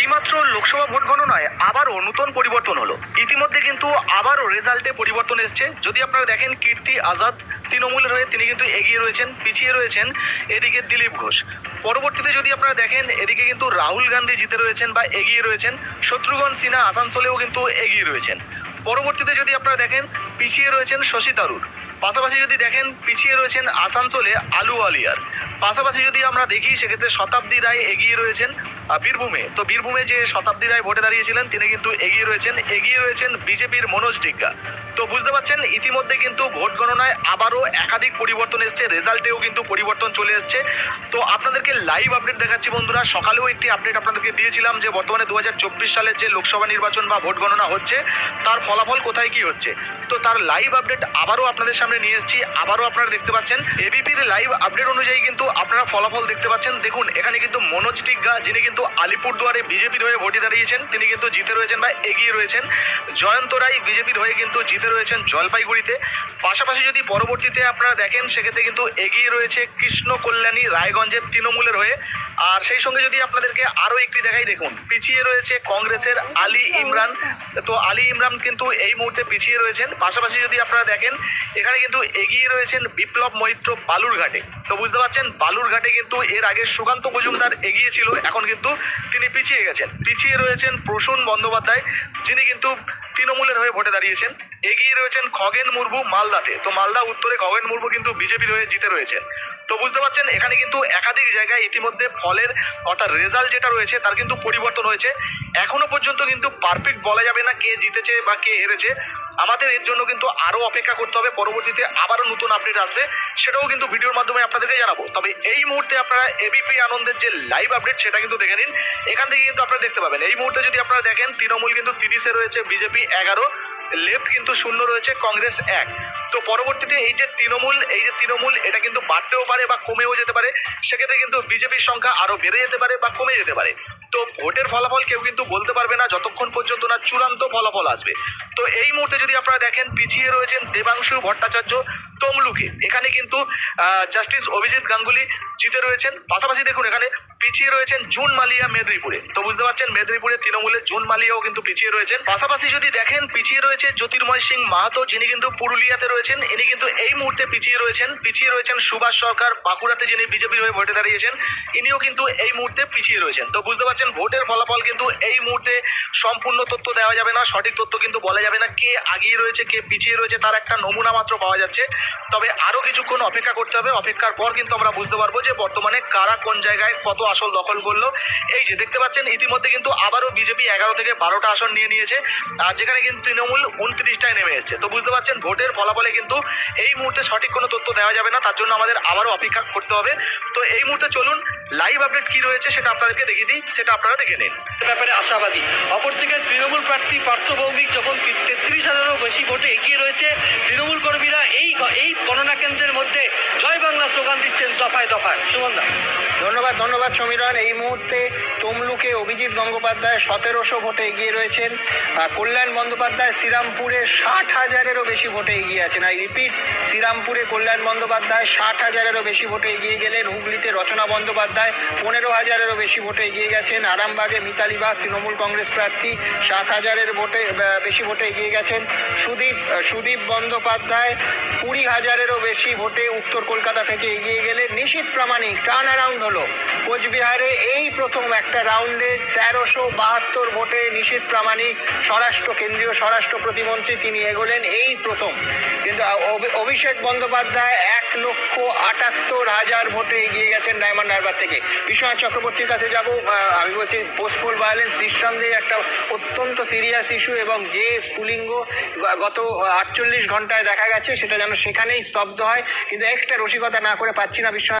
এইমাত্র লোকসভা ভোট গণনায় আবারও নতুন পরিবর্তন হলো। ইতিমধ্যে কিন্তু আবারও রেজাল্টে পরিবর্তন এসছে। যদি আপনারা দেখেন, কীর্তি, আজাদ, তৃণমূলের হয়ে তিনি কিন্তু এগিয়ে রয়েছেন, পিছিয়ে রয়েছেন এদিকে দিলীপ ঘোষ। পরবর্তীতে যদি আপনারা দেখেন, এদিকে কিন্তু রাহুল গান্ধী জিতে রয়েছেন বা এগিয়ে রয়েছেন, শত্রুঘ্ন সিনহা আসানসোলেও কিন্তু এগিয়ে রয়েছেন। পরবর্তীতে যদি আপনারা দেখেন, পিছিয়ে রয়েছেন শশী তারুর পাশাপাশি যদি দেখেন, পিছিয়ে রয়েছেন আসানসোলে আলু আলিয়ার। পাশাপাশি যদি আমরা দেখি, সেক্ষেত্রে শতাব্দী রায় এগিয়ে রয়েছেন বীরভূমে। তো বীরভূমে যে শতাব্দী রায় ভোটে দাঁড়িয়েছিলেন, তিনি কিন্তু এগিয়ে রয়েছেন। এগিয়ে রয়েছেন বিজেপির মনোজ ডিগ্গা। তো বুঝতে পারছেন, ইতিমধ্যে কিন্তু ভোট গণনায় আবারও একাধিক পরিবর্তন এসছে, রেজাল্টেও কিন্তু পরিবর্তন চলে এসছে। তো আপনাদেরকে লাইভ আপডেট দেখাচ্ছি বন্ধুরা। সকালেও একটি আপডেট আপনাদেরকে দিয়েছিলাম যে, বর্তমানে দু হাজার চব্বিশ সালের যে লোকসভা নির্বাচন বা ভোট গণনা হচ্ছে, তার ফলাফল কোথায়, কি হচ্ছে? তো তার লাইভ আপডেট আবারও আপনাদের সামনে নিয়ে এসেছি। আবারও আপনারা দেখতে পাচ্ছেন এবিপির লাইভ আপডেট অনুযায়ী কিন্তু আপনারা ফলাফল দেখতে পাচ্ছেন। দেখুন, এখানে কিন্তু মনোজ টিগ্গা যিনি কিন্তু আলিপুরদুয়ারে বিজেপির হয়ে ভোটে দাঁড়িয়েছেন। তিনি কিন্তু জিতে রয়েছেন বা এগিয়ে রয়েছেন। জয়ন্ত রায় বিজেপির হয়ে কিন্তু জিতে রয়েছেন জলপাইগুড়িতে। পাশাপাশি যদি পরবর্তীতে আপনারা দেখেন, সেক্ষেত্রে কিন্তু এগিয়ে রয়েছে কৃষ্ণ কল্যাণী রায়গঞ্জের তৃণমূলের হয়ে। আর সেই সঙ্গে যদি আপনাদেরকে আরও একটি দেখাই, দেখুন, পিছিয়ে রয়েছে কংগ্রেসের আলী ইমরান। তো আলী ইমরান কিন্তু এই মুহূর্তে পিছিয়ে রয়েছেন। পাশাপাশি যদি আপনারা দেখেন, এখানে কিন্তু এগিয়ে রয়েছেন বিপ্লব মৈত্র বালুরঘাটে। তো বুঝতে পারছেন, বালুরঘাটে কিন্তু এর আগে সুকান্ত মজুমদার এগিয়ে ছিল, এখন কিন্তু তিনি পিছিয়ে গেছেন। পিছিয়ে রয়েছেন প্রসূন বন্দ্যোপাধ্যায়, যিনি কিন্তু তৃণমূলের হয়ে ভোটে দাঁড়িয়েছেন। এগিয়ে রয়েছেন খগেন মুর্মু মালদাতে। তো মালদা উত্তরে খগেন মুর্মু কিন্তু বিজেপির হয়ে জিতে রয়েছেন তো বুঝতে পারছেন, এখানে কিন্তু একাধিক জায়গায় ইতিমধ্যে ফলের অর্থাৎ রেজাল্ট যেটা রয়েছে, তার কিন্তু পরিবর্তন হয়েছে। এখনও পর্যন্ত কিন্তু পারফেক্ট বলা যাবে না কে জিতেছে বা কে হেরেছে। আমাদের এর জন্য কিন্তু আরও অপেক্ষা করতে হবে। পরবর্তীতে আবারও নতুন আপডেট আসবে, সেটাও কিন্তু ভিডিওর মাধ্যমে আপনাদেরকে জানাব। তবে এই মুহূর্তে আপনারা এবিপি আনন্দের যে লাইভ আপডেট সেটা কিন্তু দেখে নিন। এখান থেকে কিন্তু আপনারা দেখতে পাবেন। এই মুহূর্তে যদি আপনারা দেখেন, তৃণমূল কিন্তু তিরিশে রয়েছে, বিজেপি এগারো লেফট কিন্তু শূন্য রয়েছে, কংগ্রেস এক। তো পরবর্তীতে এই যে তৃণমূল, এই যে তৃণমূল, এটা কিন্তু বাড়তেও পারে বা কমেও যেতে পারে। সেক্ষেত্রে কিন্তু বিজেপির সংখ্যা আরও বেড়ে যেতে পারে বা কমে যেতে পারে। তো ভোটের ফলাফল কেউ কিন্তু বলতে পারবে না যতক্ষণ পর্যন্ত না চূড়ান্ত ফলাফল আসবে। তো এই মুহূর্তে যদি আপনারা দেখেন, পিছিয়ে রয়েছেন দেবাংশু ভট্টাচার্য তমলুকে। এখানে কিন্তু জাস্টিস অভিজিৎ গাঙ্গুলি জিতে রয়েছেন। পাশাপাশি দেখুন এখানে পিছিয়ে রয়েছেন জুন মালিয়া মেদিনীপুরে। তো বুঝতে পারছেন, মেদিনীপুরে তৃণমূলের জুন মালিয়াও কিন্তু পিছিয়ে রয়েছেন। পাশাপাশি যদি দেখেন, পিছিয়ে রয়েছে জ্যোতির্ময় সিং মাহাতো, যিনি কিন্তু পুরুলিয়াতে রয়েছেন। ইনি কিন্তু এই মুহূর্তে পিছিয়ে রয়েছেন। পিছিয়ে রয়েছেন সুভাষ সরকার, বাঁকুড়াতে যিনি বিজেপির হয়ে ভোটে দাঁড়িয়েছেন, ইনিও কিন্তু এই মুহূর্তে পিছিয়ে রয়েছেন। তো বুঝতে পারছেন ভোটের ফলাফল কিন্তু এই মুহূর্তে সম্পূর্ণ তথ্য দেওয়া যাবে না, সঠিক তথ্য কিন্তু বলা যাবে না, কে আগিয়ে রয়েছে, কে পিছিয়ে রয়েছে, তার একটা নমুনা মাত্র পাওয়া যাচ্ছে। তবে আরও কিছুক্ষণ অপেক্ষা করতে হবে, অপেক্ষার পর কিন্তু আমরা বুঝতে পারব যে বর্তমানে কারা কোন জায়গায় কত আসল দখল করল। এই যে দেখতে পাচ্ছেন, ইতিমধ্যে কিন্তু আবারও বিজেপি এগারো থেকে বারোটা আসন নিয়ে নিয়েছে, আর যেখানে কিন্তু তৃণমূল উনত্রিশটায় নেমে এসেছে। তো বুঝতে পারছেন ভোটের ফলাফলে কিন্তু এই মুহূর্তে সঠিক কোনো তথ্য দেওয়া যাবে না, তার জন্য আমাদের আবারও অপেক্ষা করতে হবে। তো এই মুহূর্তে চলুন লাইভ আপডেট কি রয়েছে সেটা আপনাদেরকে দেখিয়ে দিই, সেটা আপনারা দেখে নিন। ব্যাপারে আশাবাদী। অপরদিকে তৃণমূল প্রার্থী পার্থ ভৌমিক যখন তেত্রিশ হাজারও বেশি ভোটে এগিয়ে রয়েছে, তৃণমূল কর্মীরা এই গণনা কেন্দ্রের মধ্যে জয় বাংলা স্লোগান দিচ্ছেন দফায় দফায়। সুমন্দা ধন্যবাদ ধন্যবাদ সমীরণ। এই মুহূর্তে তমলুকে অভিজিৎ গঙ্গোপাধ্যায় সতেরোশো ভোটে এগিয়ে রয়েছেন। কল্যাণ বন্দ্যোপাধ্যায় শ্রীরামপুরে ষাট হাজারেরও বেশি ভোটে এগিয়ে আছেন। আই রিপিট, শ্রীরামপুরে কল্যাণ বন্দ্যোপাধ্যায় ষাট হাজারেরও বেশি ভোটে এগিয়ে গেলেন। হুগলিতে রচনা বন্দ্যোপাধ্যায় পনেরো হাজারেরও বেশি ভোটে এগিয়ে গেছেন। আরামবাগে মিতালি বাগ, তৃণমূল কংগ্রেস প্রার্থী, সাত হাজারের ভোটে বেশি ভোটে এগিয়ে গেছেন। সুদীপ সুদীপ বন্দ্যোপাধ্যায় কুড়ি হাজারেরও বেশি ভোটে উত্তর কলকাতা থেকে এগিয়ে গেলে নিশীত প্রামাণিক টার্ন অ্যারাউন্ড হলো। কোচবিহারে এই প্রথম একটা রাউন্ডে তেরোশো বাহাত্তর ভোটে নিশীত প্রামাণিক স্বরাষ্ট্র কেন্দ্রীয় স্বরাষ্ট্র প্রতিমন্ত্রী তিনি এগোলেন এই প্রথম। কিন্তু অভি- অভিষেক বন্দ্যোপাধ্যায় এক লক্ষ আটাত্তর হাজার ভোটে এগিয়ে গেছেন ডায়মন্ড হারবার থেকে। বিশ্বনাথ চক্রবর্তীর কাছে যাব আমি বলছি পোস্টপোল ভায়োলেন্স নিঃসন্দেহে একটা অত্যন্ত সিরিয়াস ইস্যু এবং যে স্কুলিঙ্গ গত আটচল্লিশ ঘন্টায় দেখা গেছে সেটা যেন সেখানেই স্তব্ধ হয় কিন্তু একটা রসিকতা না করে পাচ্ছি না বিশ্বনাথ